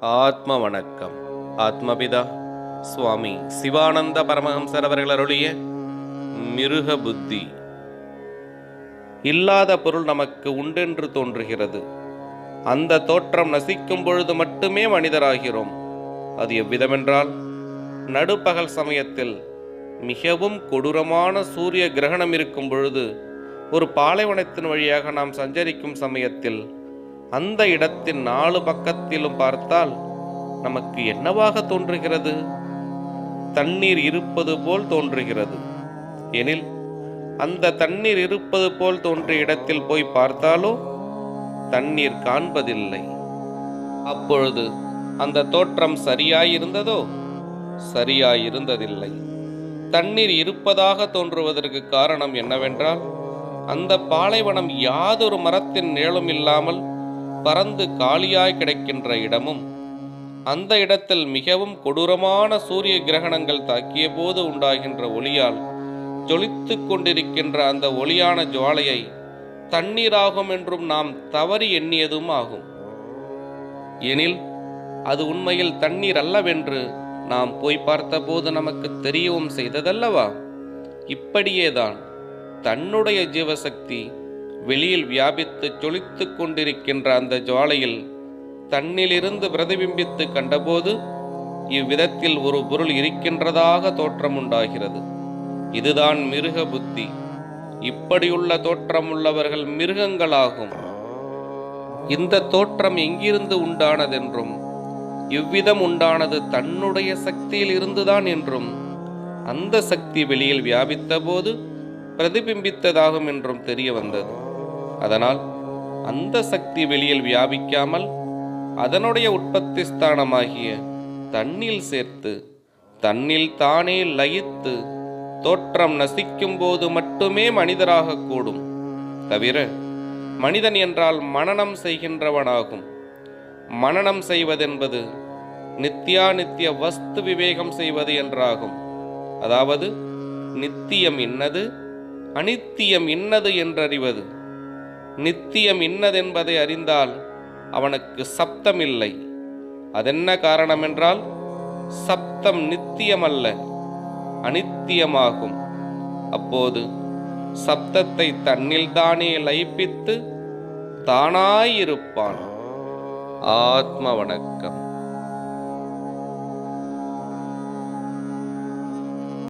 ஆத்ம வணக்கம் ஆத்மபிதா சுவாமி சிவானந்த பரமஹம்சர் அவர்கள் அருளிய மிருக புத்தி இல்லாத பொருள் நமக்கு உண்டென்று தோன்றுகிறது. அந்த தோற்றம் நசிக்கும் பொழுது மட்டுமே மனிதராகிறோம். அது எவ்விதமென்றால் நடுப்பகல் சமயத்தில் மிகவும் கொடூரமான சூரிய கிரகணம் இருக்கும் பொழுது ஒரு பாலைவனத்தின் வழியாக நாம் சஞ்சரிக்கும் சமயத்தில் அந்த இடத்தின் நாலு பக்கத்திலும் பார்த்தால் நமக்கு என்னவாக தோன்றுகிறது? தண்ணீர் இருப்பது போல் தோன்றுகிறது. எனில் அந்த தண்ணீர் இருப்பது போல் தோன்றிய இடத்தில் போய் பார்த்தாலோ தண்ணீர் காண்பதில்லை. அப்பொழுது அந்த தோற்றம் சரியாயிருந்ததோ? சரியாயிருந்ததில்லை. தண்ணீர் இருப்பதாக தோன்றுவதற்கு காரணம் என்னவென்றால் அந்த பாலைவனம் யாதொரு மரத்தின் நிழலும் இல்லாமல் பறந்து காலியாய் கிடக்கின்ற இடமும் அந்த இடத்தில் மிகவும் கொடூரமான சூரிய கிரகணங்கள் தாக்கிய போது உண்டாகின்ற ஒளியால் ஜொலித்து கொண்டிருக்கின்ற அந்த ஒளியான ஜுவாலையை தண்ணீராகும் என்றும் நாம் தவறி எண்ணியதும் ஆகும். எனில் அது உண்மையில் தண்ணீர் அல்லவென்று நாம் போய் பார்த்தபோது நமக்கு தெரியவும் செய்ததல்லவா? இப்படியேதான் தன்னுடைய ஜீவசக்தி வெளியில் வியாபித்து ஜொலித்து கொண்டிருக்கின்ற அந்த ஜுவாலையில் தன்னிலிருந்து பிரதிபிம்பித்து கண்டபோது இவ்விதத்தில் ஒரு பொருள் இருக்கின்றதாக தோற்றம் உண்டாகிறது இதுதான் மிருக புத்தி. இப்படியுள்ள தோற்றம் உள்ளவர்கள் மிருகங்களாகும். இந்த தோற்றம் எங்கிருந்து உண்டானதென்றும் இவ்விதம் உண்டானது தன்னுடைய சக்தியில் இருந்துதான் என்றும் அந்த சக்தி வெளியில் வியாபித்த போது பிரதிபிம்பித்ததாகும் என்றும் தெரிய வந்தது. அதனால் அந்த சக்தி வெளியில் வியாபிக்காமல் அதனுடைய உற்பத்தி ஸ்தானமாகிய தன்னில் சேர்த்து தன்னில் தானே லயித்து தோற்றம் நசிக்கும் போது மட்டுமே மனிதராக கூடும். தவிர மனிதன் என்றால் மனனம் செய்கின்றவனாகும். மனனம் செய்வதென்பது நித்யாநித்திய வஸ்து விவேகம் செய்வது என்றாகும். அதாவது நித்தியம் இன்னது அனித்தியம் இன்னது என்றறிவது. நித்தியம் இன்னதென்பதை அறிந்தால் அவனுக்கு சப்தம் இல்லை அதென்ன காரணமென்றால் சப்தம் நித்தியமல்ல அனித்தியமாகும். அப்போது சப்தத்தை தன்னில்தானே லயிப்பித்து தானாயிருப்பான். ஆத்ம வணக்கம்.